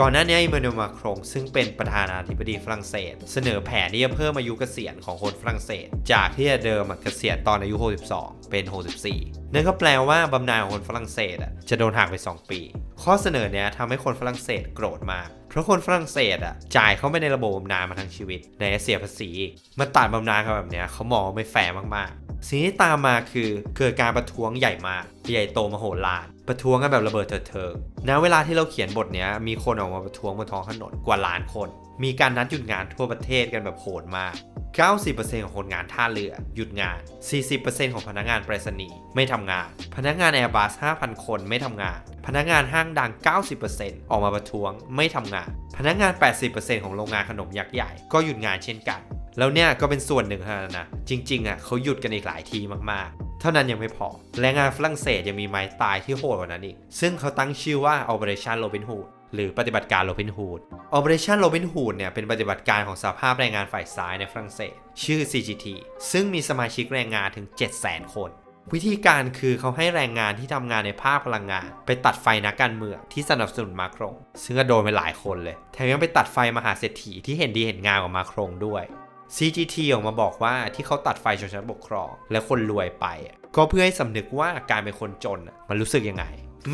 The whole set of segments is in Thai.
ก่อนหน้านี้อิมานูมาครงซึ่งเป็นประธานาธิบดีฝรั่งเศส เสนอแผนที่จะเพิ่มอายุเกษียณของคนฝรั่งเศส จากที่เดิมเกษียณตอนอายุ 62 เป็น 64 นั่นก็แปลว่าบำนาญของคนฝรั่งเศสจะโดนหักไป 2 ปี ข้อเสนอเนี้ยทำให้คนฝรั่งเศสโกรธมากเพราะคนฝรั่งเศสอะจ่ายเข้าไปในระบบบำนาญมาทั้งชีวิตไหนเสียภาษีมาตัดบำนาญกันแบบเนี้ยเขามองไม่แฟร์มาก สิ่งที่ตามมาคือเกิดการประท้วงใหญ่มากใหญ่โตมโหฬารประท้วงกันแบบระเบิดเถิดเทิงณเวลาที่เราเขียนบทเนี้ยมีคนออกมาประท้วงบนท้องถนนกว่าล้านคน มีการนัดหยุดงานทั่วประเทศกันแบบโหดมาก 90%ของคนงานท่าเรือ หยุดงาน 40%ของพนักงานไปรษณีย์ไม่ทำงาน พนักงานแอร์บัส5,000 คนไม่ทำงาน พนักงานห้างดัง 90%ออกมาประท้วงไม่ทำงาน พนักงาน 80%ของโรงงานขนมยักษ์ใหญ่ก็หยุดงานเช่นกัน แล้วเนี่ยก็เป็นส่วนหนึ่งเท่านั้นนะ จริงๆอะเขาหยุดกันอีกหลายทีมากๆ เท่านั้นยังไม่พอ แรงงานฝรั่งเศสยังมีไม้ตายที่โหดกว่านั้นอีก ซึ่งเขาตั้งชื่อว่า Operation Robin Hood หรือปฏิบัติการโรบินฮูด Operation Robin Hood เนี่ยเป็นปฏิบัติการของสหภาพแรงงานฝ่ายซ้ายในฝรั่งเศส ชื่อ CGT ซึ่งมีสมาชิกแรงงานถึง 700,000 คน วิธีการคือเขาให้แรงงานที่ทำงานในภาคพลังงาน ไปตัดไฟนักการเมืองที่สนับสนุนมาครง ซึ่งก็โดนไปหลายคนเลย แถมยังไปตัดไฟมหาเศรษฐีที่เห็นดีเห็นงามกว่ามาครงด้วย CGT ออกมาบอกว่าที่เขาตัดไฟชนชั้นปกครอง และคนรวยไป ก็เพื่อให้สำนึกว่าการเป็นคนจนมันรู้สึกยังไง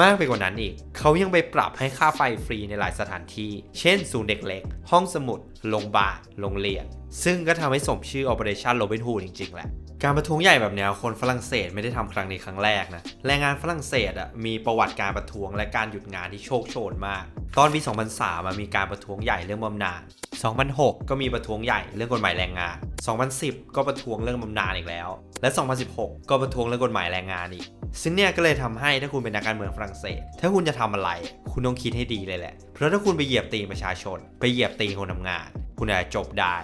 มากไปกว่านั้นอีก เขายังไปปรับให้ค่าไฟฟรีในหลายสถานที่ เช่นศูนย์เด็กเล็ก ห้องสมุดโรงบาลโรงเรียน ซึ่งก็ทำให้สมชื่อ Operation Robin Hood จริงๆแหละ การประท้วงใหญ่แบบนี้คนฝรั่งเศสไม่ได้ทำครั้งนี้ครั้งแรกนะแรงงานฝรั่งเศสอะมีประวัติการประท้วงและการหยุดงานที่โชคโชนมาก ตอนปี 2003มันมีการประท้วงใหญ่เรื่องบำนาญ2006 ก็มีประท้วงใหญ่เรื่องกฎหมายแรงงาน 2010 ก็ประท้วงเรื่องบำนาญอีกแล้ว และ 2016 ก็ประท้วงเรื่องกฎหมายแรงงานอีก ซึ่งเนี่ยก็เลยทำให้ถ้าคุณเป็นนักการเมืองฝรั่งเศส ถ้าคุณจะทำอะไร คุณต้องคิดให้ดีเลยแหละ เพราะถ้าคุณไปเหยียบตีนประชาชน ไปเหยียบตีนคนทำงาน คุณอาจจะจบได้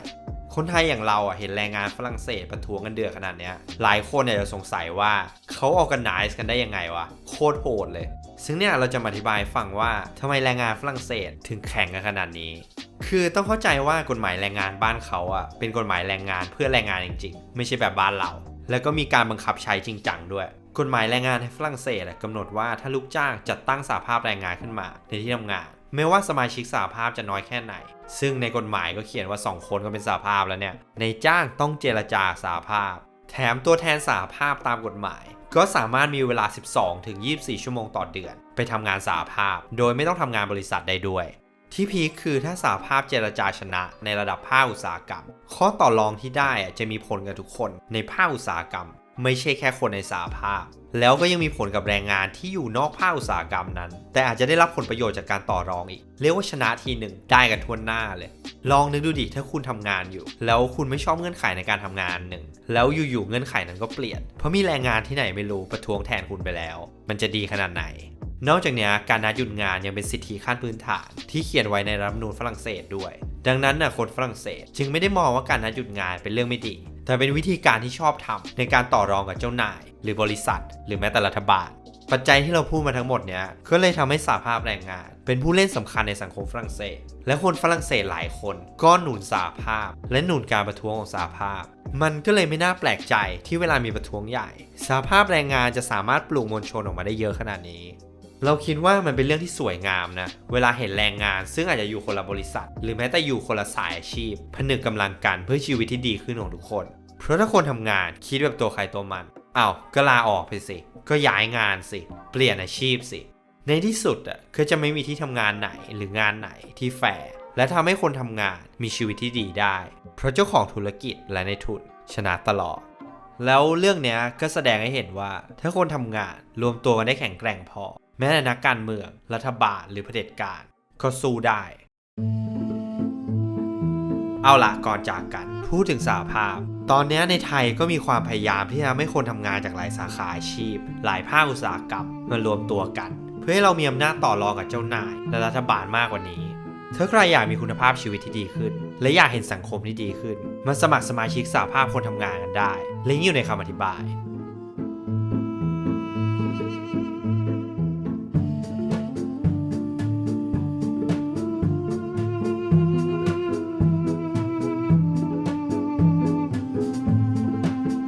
คนไทยอย่างเราอะเห็นแรงงานฝรั่งเศสประท้วงกันเดือดขนาดเนี้ยหลายคนเนี่ยจะสงสัยว่าเขาออกกันไนซ์กันได้ยังไงวะโคตรโหดเลย ซึ่งเนี่ยเราจะมาอธิบายฟังว่าทำไมแรงงานฝรั่งเศสถึงแข่งกันขนาดนี้ คือต้องเข้าใจว่ากฎหมายแรงงานบ้านเขาอะเป็นกฎหมายแรงงานเพื่อแรงงานจริง ๆ ไม่ใช่แบบบ้านเรา แล้วก็มีการบังคับใช้จริงจังด้วยกฎหมายแรงงานในฝรั่งเศสกำหนดว่าถ้าลูกจ้างจัดตั้งสาภาพแรงงานขึ้นมาในที่ทำงาน ไม่ว่าสมาชิกสาภาพจะน้อยแค่ไหน ซึ่งในกฎหมายก็เขียนว่า 2 คนก็เป็นสาภาพแล้วเนี่ยในจ้างต้องเจรจาสาภาพ แถมตัวแทนสาภาพตามกฎหมาย ก็สามารถมีเวลา 12 ถึง 24 ชั่วโมงต่อเดือน ไปทำงานสาภาพ โดยไม่ต้องทำงานบริษัทได้ด้วยที่พีคคือถ้าสาภาพเจรจาชนะในระดับภาคอุตสาหกรรม ข้อต่อรองที่ได้อะจะมีผลกับทุกคนในภาคอุตสาหกรรม ไม่ใช่แค่คนในสาภาพ แล้วก็ยังมีผลกับแรงงานที่อยู่นอกภาคอุตสาหกรรมนั้น แต่อาจจะได้รับผลประโยชน์จากการต่อรองอีก เรียกว่าชนะทีหนึ่งได้กันทั่วหน้าเลย ลองนึกดูดิถ้าคุณทำงานอยู่ แล้วคุณไม่ชอบเงื่อนไขในการทำงานหนึ่ง แล้วอยู่ๆเงื่อนไขนั้นก็เปลี่ยน เพราะมีแรงงานที่ไหนไม่รู้ประท้วงแทนคุณไปแล้ว มันจะดีขนาดไหนนอกจากนี้การนัดหยุดงานยังเป็นสิทธิขั้นพื้นฐาน ที่เขียนไว้ในรัฐธรรมนูญฝรั่งเศสด้วย ดังนั้นนะคนฝรั่งเศส จึงไม่ได้มองว่าการนัดหยุดงานเป็นเรื่องไม่ดี แต่เป็นวิธีการที่ชอบทำในการต่อรองกับเจ้านาย หรือบริษัท หรือแม้แต่รัฐบาล ปัจจัยที่เราพูดมาทั้งหมดเนี้ยก็เลยทำให้สาภาพแรงงาน เป็นผู้เล่นสำคัญในสังคมฝรั่งเศส และคนฝรั่งเศสหลายคนก็หนุนสาภาพ และหนุนการประท้วงของสาภาพ มันก็เลยไม่น่าแปลกใจที่เวลามีประท้วงใหญ่ สาภาพแรงงานจะสามารถปลูกมวลชนออกมาได้เยอะขนาดนี้ เราคิดว่ามันเป็นเรื่องที่สวยงามนะ เวลาเห็นแรงงาน ซึ่งอาจจะอยู่คนละบริษัท หรือแม้แต่อยู่คนละสายอาชีพ ผนึกกำลังกันเพื่อชีวิตที่ดีขึ้นของทุกคน เพราะถ้าคนทำงานคิดแบบตัวใครตัวมันอ้าวก็ลาออกไปสิ ก็ย้ายงานสิ เปลี่ยนอาชีพสิ ในที่สุดอะก็จะไม่มีที่ทำงานไหนหรืองานไหนที่แฟร์และทำให้คนทำงานมีชีวิตที่ดีได้ เพราะเจ้าของธุรกิจและในทุนชนะตลอดแล้วเรื่องนี้ก็แสดงให้เห็นว่าถ้าคนทำงานรวมตัวกันได้แข็งแกร่งพอ แม้แต่นักการเมือง รัฐบาลหรือเผด็จการก็สู้ได้ เอาละก่อนจากกัน พูดถึงสาภาพ ตอนนี้ในไทยก็มีความพยายามที่จะให้คนทำงานจากหลายสาขาอาชีพ หลายภาคอุตสาหกรรมมารวมตัวกัน เพื่อให้เรามีอำนาจต่อรองกับเจ้านาย และรัฐบาลมากกว่านี้ถ้าใครอยากมีคุณภาพชีวิตที่ดีขึ้น และอยากเห็นสังคมที่ดีขึ้น มาสมัครสมาชิกสาภาพคนทำงานกันได้ลิงก์อยู่ในคำอธิบาย